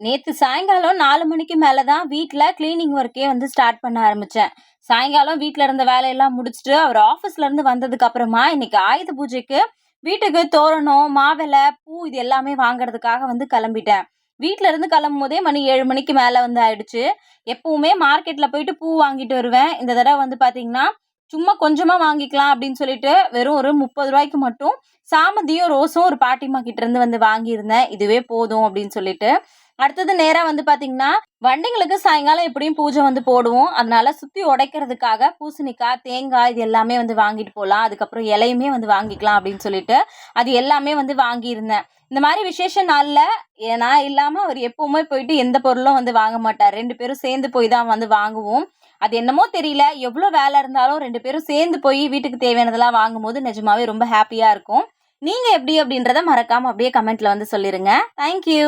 நேற்று சாயங்காலம் நாலு மணிக்கு மேலே தான் வீட்டில் க்ளீனிங் ஒர்க்கே வந்து ஸ்டார்ட் பண்ண ஆரம்பித்தேன் சாயங்காலம் வீட்டில் இருந்த வேலையெல்லாம் முடிச்சுட்டு அவர் ஆஃபீஸ்லேருந்து வந்ததுக்கு அப்புறமா இன்னைக்கு ஆயுத பூஜைக்கு வீட்டுக்கு தோரணம் மாவிலை பூ இது எல்லாமே வாங்குறதுக்காக வந்து கிளம்பிட்டேன். வீட்டில் இருந்து கிளம்பும் போதே மணி ஏழு மணிக்கு மேலே வந்து ஆயிடுச்சு. எப்பவுமே மார்க்கெட்டில் போயிட்டு பூ வாங்கிட்டு வருவேன். இந்த தடவை வந்து பார்த்தீங்கன்னா சும்மா கொஞ்சமாக வாங்கிக்கலாம் அப்படின்னு சொல்லிட்டு வெறும் ஒரு முப்பது ரூபாய்க்கு மட்டும் சாமந்தியும் ரோஸும் ஒரு பாட்டிமா கிட்ட இருந்து வந்து வாங்கியிருந்தேன். இதுவே போதும் அப்படின்னு சொல்லிட்டு அடுத்தது நேராக வந்து பார்த்தீங்கன்னா வண்டிங்களுக்கு சாயங்காலம் எப்படியும் பூஜை வந்து போடுவோம். அதனால சுற்றி உடைக்கிறதுக்காக பூசணிக்காய் தேங்காய் இது எல்லாமே வந்து வாங்கிட்டு போகலாம் அதுக்கப்புறம் இலையுமே வந்து வாங்கிக்கலாம் அப்படின்னு சொல்லிட்டு அது எல்லாமே வந்து வாங்கியிருந்தேன். இந்த மாதிரி விசேஷ நாளில் நான் இல்லாமல் அவர் எப்பவுமே போயிட்டு எந்த பொருளும் வந்து வாங்க மாட்டார். ரெண்டு பேரும் சேர்ந்து போய் தான் வந்து வாங்குவோம். அது என்னமோ தெரியல. எவ்வளோ வேலை இருந்தாலும் ரெண்டு பேரும் சேர்ந்து போய் வீட்டுக்கு தேவையானதெல்லாம் வாங்கும்போது நிஜமாவே ரொம்ப ஹாப்பியாக இருக்கும். நீங்கள் எப்படி அப்படின்றத மறக்காமல் அப்படியே கமெண்ட்டில் வந்து சொல்லிடுங்க தேங்க்யூ